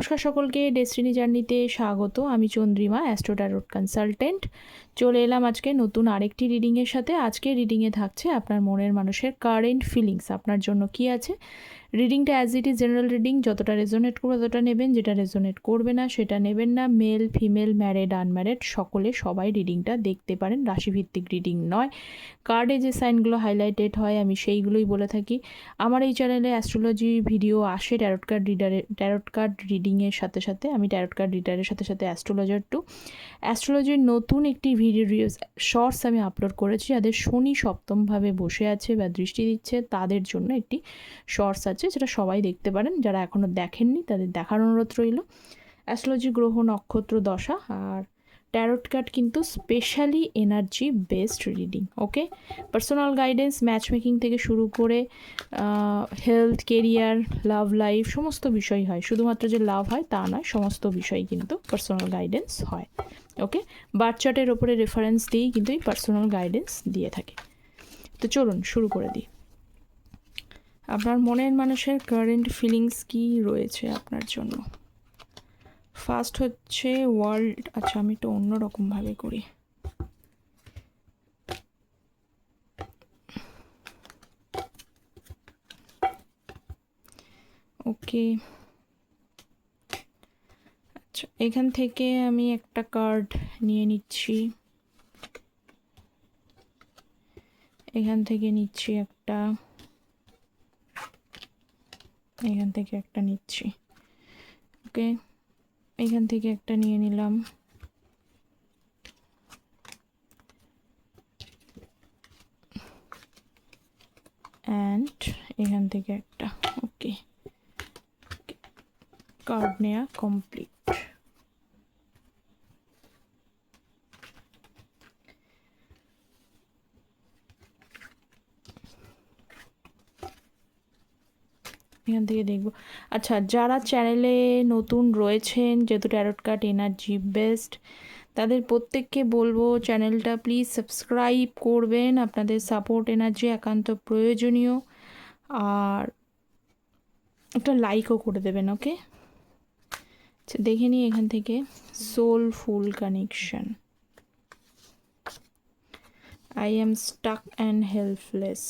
নমস্কার সকলকে ডেস্টিনি জার্নিতে স্বাগত। আমি চন্দ্রিমা অ্যাস্ট্রোটারোট কনসালটেন্ট চলে এলাম আজকে নতুন আরেকটি রিডিংয়ের সাথে। আজকে রিডিংয়ে থাকছে আপনার মনের মানুষের কারেন্ট ফিলিংস আপনার জন্য কি আছে। রিডিংটা as it is general reading যতটা রেজোনেট করবে ততটা নেবেন, যেটা রেজোনেট করবে না সেটা নেবেন না। মেল ফিমেল ম্যারেড আনম্যারেড সকলে সবাই রিডিংটা দেখতে পারেন। রাশিভিত্তিক রিডিং নয়। কার্ডে যে সাইনগুলো হাইলাইটেড হয়, আমি সেইগুলোই বলে থাকি। আমার এই চ্যানেলে অ্যাস্ট্রোলজি ভিডিও আসে ট্যারট কার্ড রিডারে ট্যারট কার্ড রিডিংয়ের সাথে সাথে, আমি ট্যারট কার্ড রিডারের সাথে সাথে অ্যাস্ট্রোলজার টু অ্যাস্ট্রোলজির নতুন একটি ভিডিও শর্টস আমি আপলোড করেছি, যাদের শনি সপ্তমভাবে বসে আছে বা দৃষ্টি দিচ্ছে, তাদের জন্য একটি শর্টস আছে যেটা সবাই দেখতে পারেন, যারা এখনও দেখেননি তাদের দেখার অনুরোধ রইল। অ্যাস্ট্রোলজি গ্রহ, নক্ষত্র, দশা, আর ট্যারট কার্ড কিন্তু specially energy based reading okay personal guidance match making থেকে শুরু করে হেলথ কেরিয়ার লাভ লাইফ সমস্ত বিষয় হয়। শুধুমাত্র যে লাভ হয় তা নয়, সমস্ত বিষয় কিন্তু পার্সোনাল গাইডেন্স হয় ওকে বার্থ চার্টের ওপরে রেফারেন্স দিয়েই কিন্তু এই পার্সোনাল গাইডেন্স দিয়ে থাকে। তো চলুন শুরু করে দিই। আপনার মনের মানুষের কারেন্ট ফিলিংস কি রয়েছে আপনার জন্য? ফার্স্ট হচ্ছে ওয়ার্ল্ড আচ্ছা আমি একটু অন্যরকমভাবে করি। ওকে। আচ্ছা এখান থেকে আমি একটা কার্ড নিয়ে নিচ্ছি। এখান থেকে নিচ্ছি একটা। এখান থেকে একটা নিচ্ছি। ওকে। এখান থেকে একটা নিয়ে নিলাম। অ্যান্ড এখান থেকে একটা ওকে কার্ড নেওয়া কমপ্লিট এখান থেকে দেখব। আচ্ছা যারা চ্যানেলে নতুন রয়েছেন, যেহেতু ট্যারট কার্ড এনার্জি বেস্ট তাদের প্রত্যেককে বলব চ্যানেলটা প্লিজ সাবস্ক্রাইব করবেন। আপনাদের সাপোর্ট এনার্জি একান্ত প্রয়োজনীয়, আর একটা লাইকও করে দেবেন ওকে আচ্ছা দেখে নিই এখান থেকে soulful connection I am stuck and helpless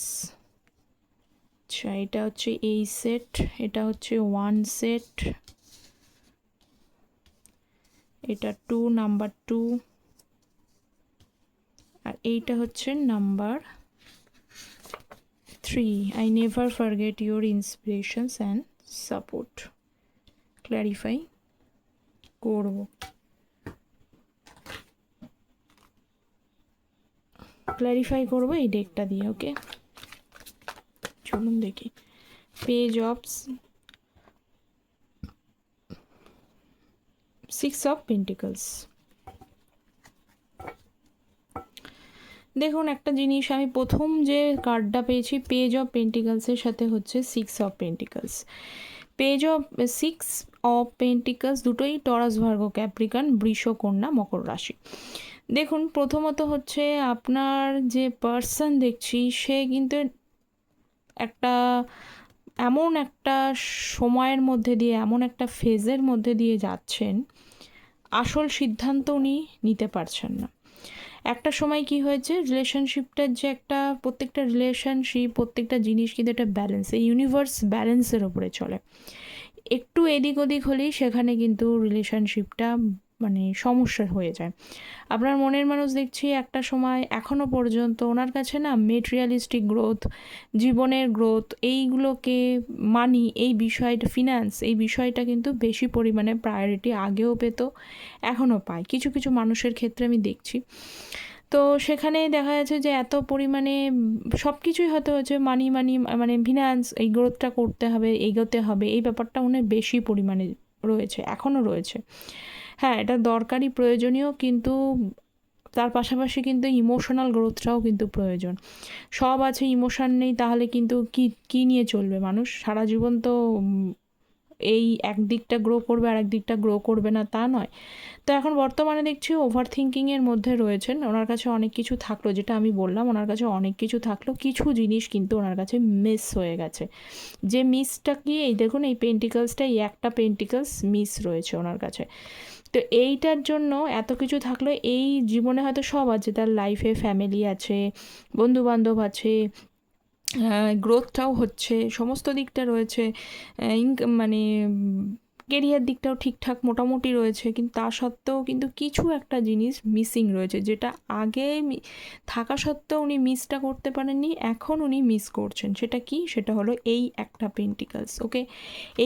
আচ্ছা এটা হচ্ছে এই সেট এটা হচ্ছে ওয়ান সেট এটা টু নাম্বার টু আর এইটা হচ্ছে number three I never forget your inspirations and support clarify করব। ক্ল্যারিফাই করব এই ডেকটা দিয়ে ওকে চলুন দেখি। Page of six of pentacles. দেখুন, একটা জিনিস, আমি প্রথম যে কার্ডটা পেয়েছি, পেজ অফ পেন্টিকালসের সাথে হচ্ছে six of pentacles. Page of, six of pentacles দুটোই টরাস ভার্গ ক্যাপ্রিকান বৃষ কন্যা মকর রাশি। দেখুন, প্রথমত হচ্ছে আপনার যে পার্সন দেখছি, সে কিন্তু একটা, এমন একটা সময়ের মধ্যে দিয়ে, এমন একটা ফেজের মধ্যে দিয়ে যাচ্ছেন, আসল সিদ্ধান্ত উনি নিতে পারছেন না। একটা সময় কি হয়েছে রিলেশনশিপটার যে একটা, প্রত্যেকটা রিলেশনশিপ প্রত্যেকটা জিনিস কিন্তু একটা ব্যালেন্স এই ইউনিভার্স ব্যালেন্সের ওপরে চলে। একটু এদিক ওদিক হলেই সেখানে কিন্তু রিলেশনশিপটা মানে সমস্যা হয়ে যায়। আপনার মনের মানুষ দেখছি একটা সময় এখনও পর্যন্ত ওনার কাছে না মেটেরিয়ালিস্টিক গ্রোথ জীবনের গ্রোথ এইগুলোকে মানি, এই বিষয়টা ফিনান্স এই বিষয়টা কিন্তু বেশি পরিমাণে প্রায়োরিটি আগেও পেত, এখনও পায়। কিছু কিছু মানুষের ক্ষেত্রে আমি দেখছি। তো সেখানে দেখা যাচ্ছে যে এত পরিমাণে সব কিছুই হয়তো হচ্ছে মানি মানি মানে ফিনান্স এই গ্রোথটা করতে হবে, এগোতে হবে, এই ব্যাপারটা উনি বেশি পরিমাণে রয়েছে, এখনও রয়েছে। হ্যাঁ এটা দরকারি প্রয়োজনীয়, কিন্তু তার পাশাপাশি কিন্তু ইমোশনাল গ্রোথটাও কিন্তু প্রয়োজন। সব আছে ইমোশান নেই, তাহলে কিন্তু কি, কী নিয়ে চলবে মানুষ? সারা জীবন তো এই একদিকটা গ্রো করবে আর একদিকটা গ্রো করবে না, তা নয়। তো এখন বর্তমানে দেখছি ওভার থিঙ্কিংয়ের মধ্যে রয়েছেন। ওনার কাছে অনেক কিছু থাকল, যেটা আমি বললাম, ওনার কাছে অনেক কিছু থাকল। কিছু জিনিস কিন্তু ওনার কাছে মিস হয়ে গেছে। যে মিসটা কি, এই দেখুন, এই পেন্টিকালসটা এই একটা পেন্টিকালস মিস রয়েছে ওনার কাছে। তো এইটার জন্য এত কিছু থাকলে এই জীবনে হয়তো সব আছে, তার লাইফে ফ্যামিলি আছে, বন্ধুবান্ধব আছে গ্রোথটাও হচ্ছে, সমস্ত দিকটা রয়েছে ইনকাম মানে কেরিয়ার দিকটাও ঠিকঠাক মোটামুটি রয়েছে, কিন্তু তা সত্ত্বেও কিন্তু কিছু একটা জিনিস মিসিং রয়েছে, যেটা আগে থাকা সত্ত্বেও উনি মিসটা করতে পারেননি, এখন উনি মিস করছেন। সেটা কি? সেটা হলো এই একটা পেন্টিকালস ওকে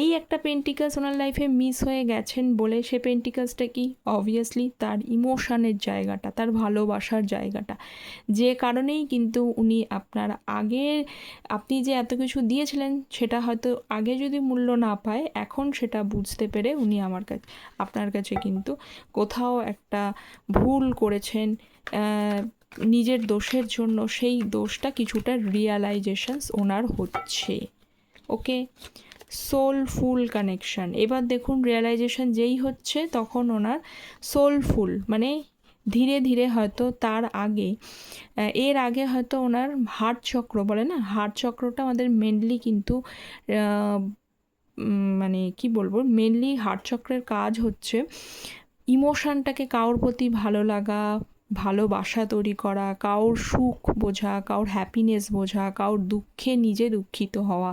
এই একটা পেন্টিকালস ওনার লাইফে মিস হয়ে গেছেন বলে সে পেন্টিকালসটা কি? অবভিয়াসলি তার ইমোশনের জায়গাটা, তার ভালোবাসার জায়গাটা। যে কারণেই কিন্তু উনি আপনার আগে আপনি যে এত কিছু দিয়েছিলেন, সেটা হয়তো আগে যদি মূল্য না পায়, এখন সেটা বুঝ বুঝতে পেরে উনি আমার কাছে, আপনার কাছে কিন্তু কোথাও একটা ভুল করেছেন নিজের দোষের জন্য সেই দোষটা কিছুটা রিয়ালাইজেশনস ওনার হচ্ছে। ওকে? সোলফুল কানেকশান এবার দেখুন রিয়ালাইজেশন যেই হচ্ছে তখন ওনার সোলফুল মানে ধীরে ধীরে হয়তো তার আগে এর আগে হয়তো ওনার হার্ট চক্র বলে না হার্ট চক্রটা আমাদের মেনলি কিন্তু মানে কি বলব মেনলি হার্ট চক্রের কাজ হচ্ছে ইমোশানটাকে কারোর প্রতি ভালো লাগা ভালোবাসা তৈরি করা কারোর সুখ বোঝা কারোর হ্যাপিনেস বোঝা কারোর দুঃখে নিজে দুঃখিত হওয়া,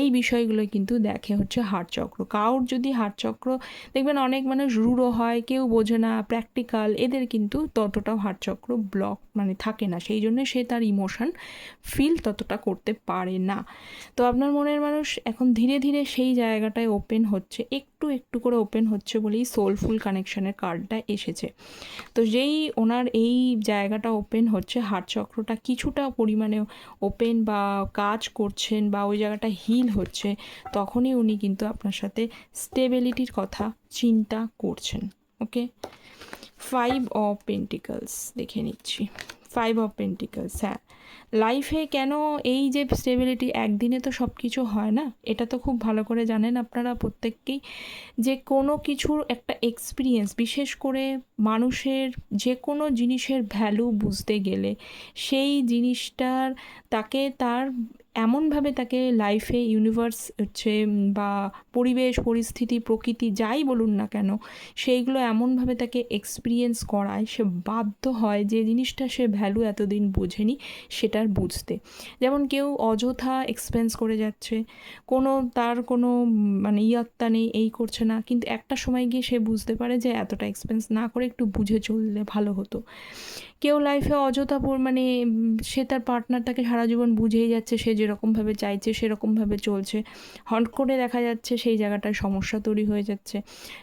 এই বিষয়গুলো কিন্তু দেখে হচ্ছে হাড়চক্র। কারোর যদি হাড়চক্র, দেখবেন অনেক মানুষ রুড়ো হয়, কেউ বোঝে না প্র্যাকটিক্যাল এদের কিন্তু ততটাও হাড়চক্র ব্লক মানে থাকে না। সেই জন্য সে তার ইমোশন ফিল ততটা করতে পারে না। তো আপনার মনের মানুষ এখন ধীরে ধীরে সেই জায়গাটায় ওপেন হচ্ছে, একটু একটু করে ওপেন হচ্ছে বলেই সোলফুল কানেকশনের কার্ডটা এসেছে। তো যেই ওনার এই জায়গাটা ওপেন হচ্ছে হার্ট চক্রটা কিছুটা পরিমাণে ওপেন বা কাজ করছেন বা ওই জায়গাটা হিল হচ্ছে, তখনই উনি কিন্তু আপনার সাথে স্টেবিলিটির কথা চিন্তা করছেন ওকে ফাইভ অফ পেন্টিকলস দেখে নিচ্ছি। ফাইভ অফ পেন্টিকলস হ্যাঁ। লাইফে কেন এই যে স্টেবিলিটি একদিনে তো সব কিছু হয় না? এটা তো খুব ভালো করে জানেন আপনারা প্রত্যেককেই। যে কোনো কিছুর একটা এক্সপিরিয়েন্স বিশেষ করে মানুষের যে কোনো জিনিসের ভ্যালু বুঝতে গেলে, সেই জিনিসটার, তাকে তার এমনভাবে তাকে লাইফে ইউনিভার্স হচ্ছে বা পরিবেশ, পরিস্থিতি, প্রকৃতি যাই বলুন না কেন, সেইগুলো এমনভাবে তাকে এক্সপিরিয়েন্স করায়, সে বাধ্য হয় যে জিনিসটা সে ভ্যালু এতদিন বোঝেনি সেটার বুঝতে। যেমন কেউ অযথা এক্সপেন্স করে যাচ্ছে, কোনো তার কোনো মানে ইয়াত্তা নেই, এই করছে না, কিন্তু একটা সময় গিয়ে সে বুঝতে পারে যে এতটা এক্সপেন্স না করে একটু বুঝে চললে ভালো হতো। কেউ লাইফে অযথা মানে সে তার পার্টনারটাকে সারা জীবন বুঝেই যাচ্ছে, সে যেরকমভাবে চাইছে সেরকমভাবে চলছে। হট করে দেখা যাচ্ছে সেই জায়গাটায় সমস্যা তৈরি হয়ে যাচ্ছে।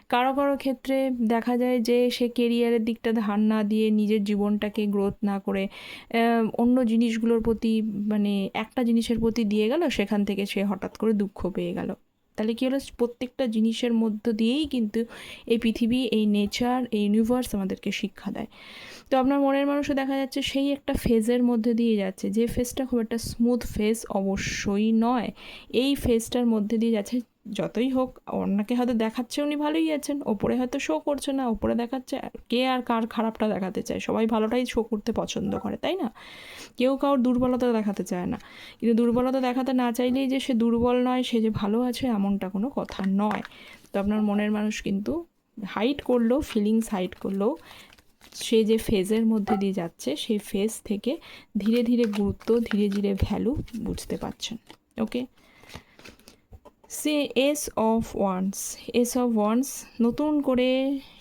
কারও কারও ক্ষেত্রে দেখা যায় যে সে কেরিয়ারের দিকটা ধার না দিয়ে নিজের জীবনটাকে গ্রোথ না করে অন্য জিনিসগুলোর প্রতি মানে একটা জিনিসের প্রতি দিয়ে গেল, সেখান থেকে সে হঠাৎ করে দুঃখ পেয়ে গেল। তাহলে কী হলো? প্রত্যেকটা জিনিসের মধ্য দিয়েই কিন্তু এই পৃথিবী, এই নেচার এই ইউনিভার্স আমাদেরকে শিক্ষা দেয়। তো আপনার মনের মানুষও দেখা যাচ্ছে সেই একটা ফেজের মধ্যে দিয়ে যাচ্ছে। যে ফেজটা খুব একটা স্মুথ ফেজ অবশ্যই নয়। এই ফেজটার মধ্যে দিয়ে যাচ্ছে যতই হোক, অন্যকে হয়তো দেখাচ্ছে উনি ভালোই আছেন, ওপরে হয়তো শো করছে না, ওপরে দেখাচ্ছে কে আর কার খারাপটা দেখাতে চায়? সবাই ভালোটাই শো করতে পছন্দ করে, তাই না? কেউ কারোর দুর্বলতা দেখাতে চায় না। কিন্তু দুর্বলতা দেখাতে না চাইলেই যে সে দুর্বল নয়, সে যে ভালো আছে এমনটা কোনো কথা নয়। তো আপনার মনের মানুষ কিন্তু হাইট করলেও ফিলিংস হাইট করলেও সে যে ফেজের মধ্যে দিয়ে যাচ্ছে, সেই ফেজ থেকে ধীরে ধীরে গুরুত্ব, ধীরে ধীরে ভ্যালু বুঝতে পারছেন okay say ace of wands ace of wands নতুন করে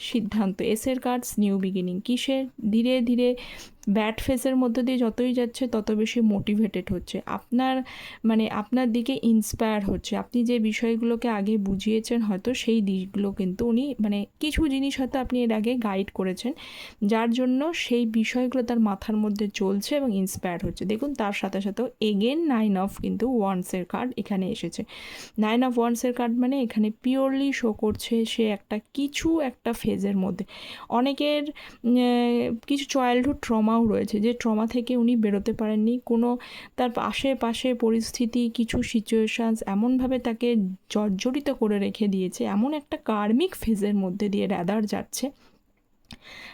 সিদ্ধান্ত এসের কার্ডস নিউ বিগিনিং কিসের? ধীরে ধীরে ব্যাড ফেসের মধ্যে দিয়ে যতই যাচ্ছে, তত বেশি মোটিভেটেড হচ্ছে। আপনার মানে আপনার দিকে ইন্সপায়ার হচ্ছে। আপনি যে বিষয়গুলোকে আগে বুঝিয়েছেন, হয়তো সেই দিকগুলো কিন্তু উনি মানে কিছু জিনিস হয়তো আপনি এর আগে গাইড করেছেন, যার জন্য সেই বিষয়গুলো তার মাথার মধ্যে চলছে এবং ইন্সপায়ার হচ্ছে। দেখুন, তার সাথে সাথেও এগেন নাইন অফ কিন্তু ওয়ান্সের কার্ড এখানে এসেছে। নাইন অফ ওয়ান্সের কার্ড মানে এখানে পিওরলি শো করছে সে একটা কিছু একটা ফেজের মধ্যে। অনেকের কিছু চাইল্ডহুড ট্রমা ট্রমাও রয়েছে, যে ট্রমা থেকে উনি বেরোতে পারেননি। কোনো তার আশেপাশে পরিস্থিতি, কিছু সিচুয়েশানস এমনভাবে তাকে জর্জরিত করে রেখে দিয়েছে। এমন একটা কার্মিক ফেজের মধ্যে দিয়ে র্যাদার যাচ্ছে।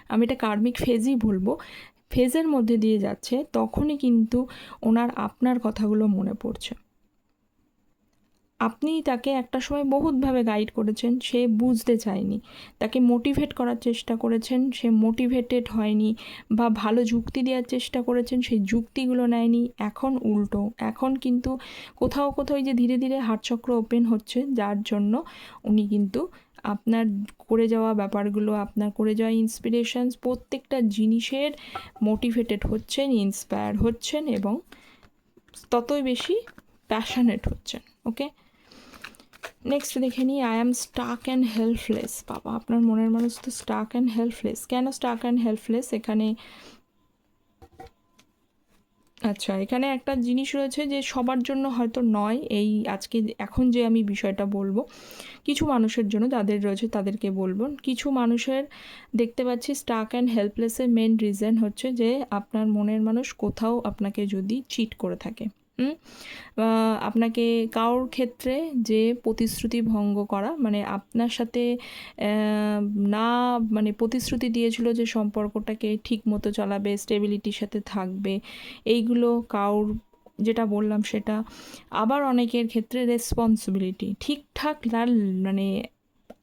আমি এটা কার্মিক ফেজই বলব। ফেজের মধ্যে দিয়ে যাচ্ছে, তখনই কিন্তু ওনার আপনার কথাগুলো মনে পড়ছে। আপনি তাকে একটা সময় বহুতভাবে গাইড করেছেন, সে বুঝতে চায়নি। তাকে মোটিভেট করার চেষ্টা করেছেন, সে মোটিভেটেড হয়নি বা ভালো যুক্তি দেওয়ার চেষ্টা করেছেন সেই যুক্তিগুলো নেয়নি। এখন উল্টো, এখন কিন্তু কোথাও কোথাও যে ধীরে ধীরে হাটচক্র ওপেন হচ্ছে, যার জন্য উনি কিন্তু আপনার করে যাওয়া ব্যাপারগুলো, আপনার করে যাওয়া ইন্সপিরেশনস প্রত্যেকটা জিনিসের মোটিভেটেড হচ্ছেন ইন্সপায়ার হচ্ছেন এবং ততই বেশি প্যাশনেট হচ্ছেন ওকে নেক্সট দেখে নিই I am stuck and helpless বাবা, আপনার মনের মানুষ তো স্টাক অ্যান্ড হেল্পলেস কেন স্টাক অ্যান্ড হেল্পলেস এখানে আচ্ছা এখানে একটা জিনিস রয়েছে যে সবার জন্য হয়তো নয়, এই আজকে, এখন যে আমি বিষয়টা বলব, কিছু মানুষের জন্য যাদের রয়েছে, তাদেরকে বলব। কিছু মানুষের দেখতে পাচ্ছি স্টাক অ্যান্ড হেল্পলেসের মেন রিজন হচ্ছে যে আপনার মনের মানুষ কোথাও আপনাকে যদি চিট করে থাকে। আপনাকে কারোর ক্ষেত্রে যে প্রতিশ্রুতি ভঙ্গ করা মানে আপনার সাথে না মানে প্রতিশ্রুতি দিয়েছিল যে সম্পর্কটাকে ঠিক মতো চালাবে স্টেবিলিটির সাথে থাকবে, এইগুলো কারোর, যেটা বললাম সেটা। আবার অনেকের ক্ষেত্রে রেসপন্সিবিলিটি ঠিকঠাক মানে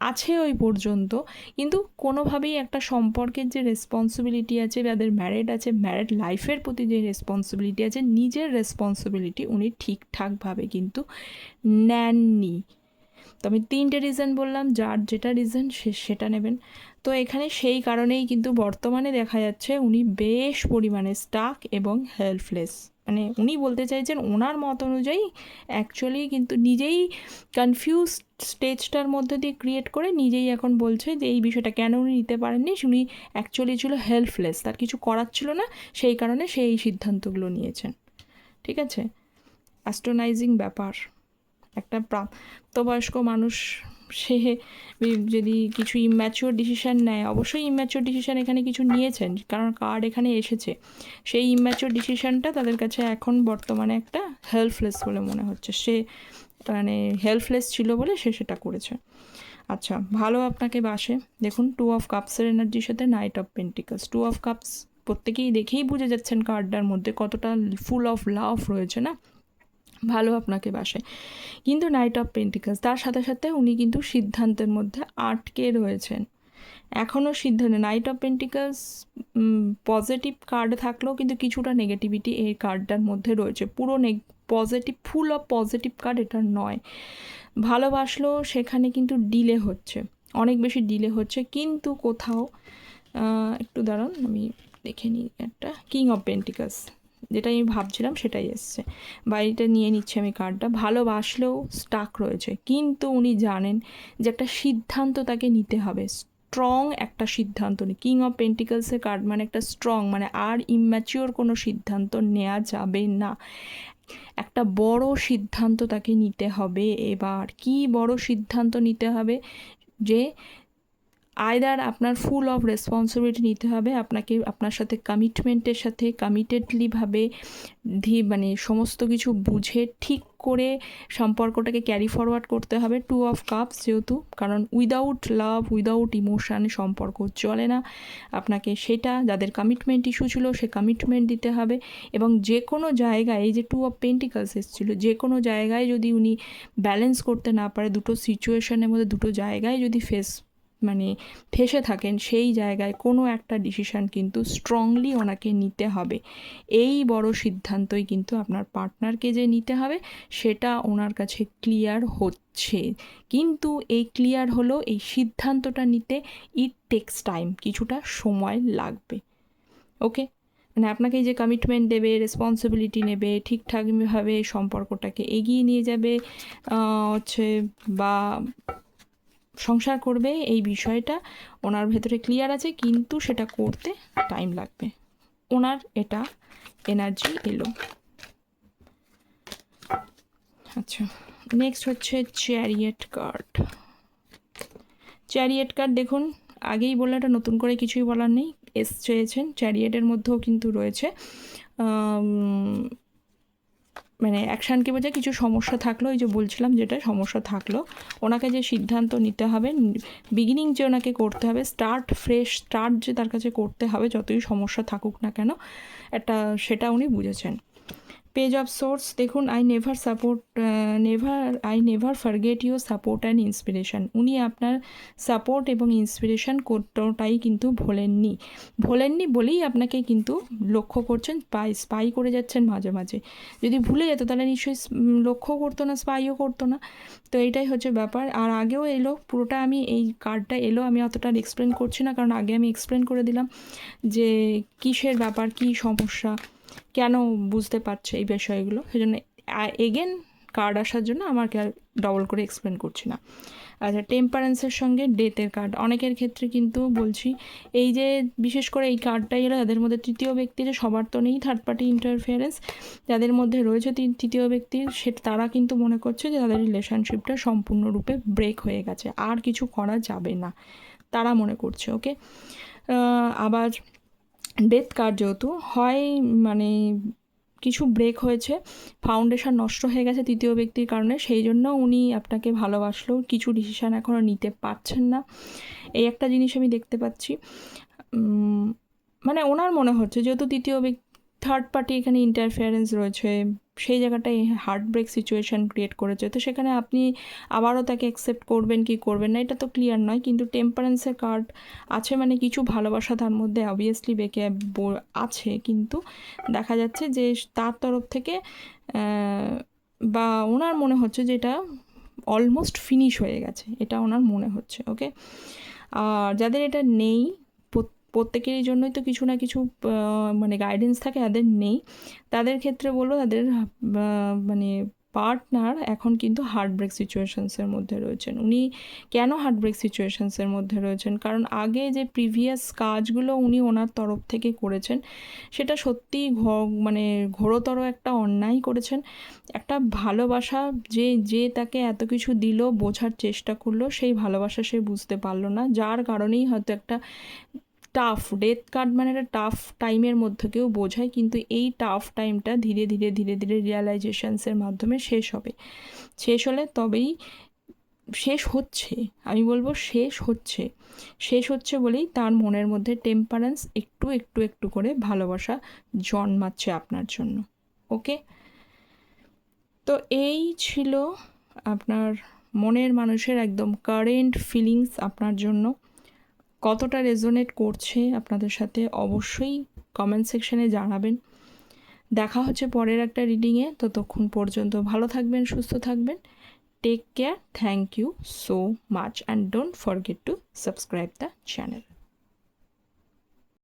আছে ওই পর্যন্ত, কিন্তু কোনোভাবেই একটা সম্পর্কের যে রেসপন্সিবিলিটি আছে যাদের ম্যারেড আছে ম্যারেড লাইফের প্রতি যে রেসপন্সিবিলিটি আছে, নিজের রেসপন্সিবিলিটি উনি ঠিকঠাকভাবে কিন্তু নেননি। তো আমি তিনটে রিজন বললাম, যার যেটা রিজন সে, সেটা নেবেন। তো এখানে সেই কারণেই কিন্তু বর্তমানে দেখা যাচ্ছে উনি বেশ পরিমাণে স্টাক এবং হেল্পলেস মানে উনি বলতে চাইছেন ওনার মত অনুযায়ী অ্যাকচুয়ালি কিন্তু নিজেই কনফিউজ স্টেজটার মধ্যে দিয়ে ক্রিয়েট করে নিজেই এখন বলছে যে এই বিষয়টা কেন উনি নিতে পারেননি? উনি অ্যাকচুয়ালি ছিল হেল্পলেস তার কিছু করার ছিল না, সেই কারণে সেই সিদ্ধান্তগুলো নিয়েছেন। ঠিক আছে? অ্যাস্ট্রোনাইজিং ব্যাপার। একটা প্রাপ্তবয়স্ক মানুষ সে যদি কিছু ইম্যাচিওর ডিসিশান নেয়, অবশ্যই ইম্যাচিওর ডিসিশান এখানে কিছু নিয়েছেন, কারণ কার্ড এখানে এসেছে। সেই ইম্যাচিওর ডিসিশানটা তাদের কাছে এখন বর্তমানে একটা হেল্পলেস বলে মনে হচ্ছে। সে মানে হেল্পলেস ছিল বলে সে সেটা করেছে। আচ্ছা ভালো আপনাকে বাসে দেখুন টু অফ কাপসের এনার্জির সাথে knight of pentacles two of cups প্রত্যেকেই দেখেই বুঝে যাচ্ছেন কার্ডটার মধ্যে কতটা ফুল অফ লাভ রয়েছে না? ভালো আপনাকে বাসে কিন্তু নাইট অফ পেন্টিকালস তার সাথে সাথে উনি কিন্তু সিদ্ধান্তের মধ্যে আটকে রয়েছেন। এখনও সিদ্ধান্ত knight of pentacles positive card থাকলেও কিন্তু কিছুটা নেগেটিভিটি এই কার্ডটার মধ্যে রয়েছে। পুরো neg positive full of positive card এটা নয়। ভালোবাসলেও সেখানে কিন্তু ডিলে হচ্ছে। অনেক বেশি ডিলে হচ্ছে। কিন্তু কোথাও একটু দাঁড়ান, আমি দেখে নিই একটা। কিং অফ পেন্টিকাস যেটা আমি ভাবছিলাম সেটাই এসছে। বাড়িটা নিয়ে নিচ্ছে আমি কার্ডটা ভালোবাসলেও স্টাক রয়েছে। কিন্তু উনি জানেন যে একটা সিদ্ধান্ত তাকে নিতে হবে। স্ট্রং একটা সিদ্ধান্ত নেই কিং অফ পেন্টিকালসের কার্ড মানে একটা স্ট্রং মানে আর ইম্যাচিওর কোনো সিদ্ধান্ত নেওয়া যাবে না। একটা বড় সিদ্ধান্ত তাকে নিতে হবে। এবার কি বড় সিদ্ধান্ত নিতে হবে? যে আয়দার আপনার ফুল অফ রেসপন্সিবিলিটি নিতে হবে, আপনাকে, আপনার সাথে কমিটমেন্টের সাথে কমিটেডলিভাবে ধি মানে সমস্ত কিছু বুঝে ঠিক করে সম্পর্কটাকে ক্যারি ফরওয়ার্ড করতে হবে টু অফ কাপস যেহেতু, কারণ উইদাউট লাভ উইদাউট ইমোশান সম্পর্ক চলে না। আপনাকে সেটা, যাদের কমিটমেন্ট ইস্যু ছিল, সে কমিটমেন্ট দিতে হবে এবং যে কোনো জায়গায়, এই যে টু অফ পেন্টিকালস এসেছিল যে কোনো জায়গায় যদি উনি ব্যালেন্স করতে না পারে, দুটো সিচুয়েশনের মধ্যে দুটো জায়গায় যদি ফেস মানে ফেসে থাকেন, সেই জায়গায় কোনো একটা ডিসিশান কিন্তু স্ট্রংলি ওনাকে নিতে হবে। এই বড় সিদ্ধান্তই কিন্তু আপনার পার্টনারকে যে নিতে হবে, সেটা ওনার কাছে ক্লিয়ার হচ্ছে। কিন্তু এই ক্লিয়ার হলো এই সিদ্ধান্তটা নিতে ইট টেক্স টাইম কিছুটা সময় লাগবে। ওকে মানে আপনাকে যে কমিটমেন্ট দেবে রেসপন্সিবিলিটি নেবে, ঠিকঠাকভাবে সম্পর্কটাকে এগিয়ে নিয়ে যাবে হচ্ছে বা সংসার করবে, এই বিষয়টা ওনার ভেতরে ক্লিয়ার আছে, কিন্তু সেটা করতে টাইম লাগবে। ওনার এটা এনার্জি এলো। আচ্ছা নেক্সট হচ্ছে চ্যারিয়েট কার্ড চ্যারিয়েট কার্ড দেখুন, আগেই বললে এটা নতুন করে কিছুই বলার নেই। এস চেয়েছেন চ্যারিয়েটের মধ্যেও কিন্তু রয়েছে। মানে অ্যাকশানকে বোঝায় কিছু সমস্যা থাকল, এই যে বলছিলাম যেটা, সমস্যা থাকল। ওনাকে যে সিদ্ধান্ত নিতে হবে বিগিনিং যে ওনাকে করতে হবে স্টার্ট ফ্রেশ স্টার্ট যে তার কাছে করতে হবে, যতই সমস্যা থাকুক না কেন, একটা সেটা উনি বুঝেছেন। পেজ অফ সোর্স দেখুন I never support never I never forget your support and inspiration উনি আপনার সাপোর্ট এবং ইন্সপিরেশন কোনোটাই কিন্তু ভোলেননি। ভোলেননি বলেই আপনাকে কিন্তু লক্ষ্য করছেন স্পাই স্পাই করে যাচ্ছেন মাঝে মাঝে। যদি ভুলে যেত, তাহলে নিশ্চয়ই লক্ষ্য করতো না স্পাইও করতো না। তো এইটাই হচ্ছে ব্যাপার। আর আগেও এলো, পুরোটা আমি এই কার্ডটা এলো, আমি অতটা এক্সপ্লেন করছি না, কারণ আগে আমি এক্সপ্লেন করে দিলাম যে কিসের ব্যাপার, কী সমস্যা। কেন বুঝতে পারছে এই বিষয়গুলো? সেই জন্য এগেন কার্ড আসার জন্য আমাকে আর ডবল করে এক্সপ্লেন করছি না। আচ্ছা টেম্পারেন্সের সঙ্গে ডেথের কার্ড অনেকের ক্ষেত্রে কিন্তু বলছি, এই যে, বিশেষ করে এই কার্ডটাই এলো যাদের মধ্যে তৃতীয় ব্যক্তি, যে সবার তো নেই থার্ড পার্টি ইন্টারফিয়ারেন্স যাদের মধ্যে রয়েছে তৃতীয় ব্যক্তি, সে, তারা কিন্তু মনে করছে যে তাদের রিলেশনশিপটা সম্পূর্ণরূপে ব্রেক হয়ে গেছে। আর কিছু করা যাবে না। তারা মনে করছে ওকে আবার ডেথ কার্ড যেহেতু, হয় মানে কিছু ব্রেক হয়েছে ফাউন্ডেশন নষ্ট হয়ে গেছে তৃতীয় ব্যক্তির কারণে, সেই জন্য উনি আপনাকে ভালোবাসলেও কিছু ডিসিশান এখনও নিতে পারছেন না। এই একটা জিনিস আমি দেখতে পাচ্ছি। মানে ওনার মনে হচ্ছে, যেহেতু তৃতীয় ব্যক্তি থার্ড পার্টি এখানে ইন্টারফিয়ারেন্স রয়েছে সেই জায়গাটায় হার্ট ব্রেক সিচুয়েশান ক্রিয়েট করেছে। তো সেখানে আপনি আবারও তাকে অ্যাকসেপ্ট করবেন কি করবেন না, এটা তো ক্লিয়ার নয়। কিন্তু টেম্পারেন্সের কার্ড আছে মানে কিছু ভালোবাসা তার মধ্যে অবভিয়াসলি বেঁকে আছে। কিন্তু দেখা যাচ্ছে যে তার তরফ থেকে বা ওনার মনে হচ্ছে যে এটা অলমোস্ট ফিনিশ হয়ে গেছে। এটা ওনার মনে হচ্ছে ওকে আর যাদের এটা নেই প্রত্যেকেরই জন্যই তো কিছু না কিছু মানে গাইডেন্স থাকে যাদের নেই। তাদের ক্ষেত্রে বলব, তাদের মানে পার্টনার এখন কিন্তু হার্ট ব্রেক সিচুয়েশনসের মধ্যে রয়েছেন। উনি কেন হার্ট ব্রেক সিচুয়েশনসের মধ্যে রয়েছেন? কারণ আগে যে প্রিভিয়াস কাজগুলো উনি ওনার তরফ থেকে করেছেন, সেটা সত্যি মানে ঘোরতর একটা অন্যায় করেছেন। একটা ভালোবাসা যে যে তাকে এত কিছু দিল, বোঝার চেষ্টা করল, সেই ভালোবাসা সে বুঝতে পারল না। যার কারণেই হয়তো একটা টাফ ডেথ কার্ড মানে একটা টাফ টাইমের মধ্যে কেউ বোঝায়, কিন্তু এই টাফ টাইমটা ধীরে ধীরে ধীরে ধীরে রিয়ালাইজেশনসের মাধ্যমে শেষ হবে। শেষ হলে তবেই শেষ হচ্ছে, আমি বলব শেষ হচ্ছে। শেষ হচ্ছে বলেই তার মনের মধ্যে টেম্পারেন্স একটু একটু একটু করে ভালোবাসা জন্মাচ্ছে আপনার জন্য ওকে তো এই ছিল আপনার মনের মানুষের একদম কারেন্ট ফিলিংস আপনার জন্য। কতটা রেজোনেট করছে আপনাদের সাথে অবশ্যই কমেন্ট সেকশনে জানাবেন। দেখা হচ্ছে পরের একটা রিডিংয়ে ততক্ষণ পর্যন্ত ভালো থাকবেন, সুস্থ থাকবেন। Take care thank you so much and don't forget to subscribe the channel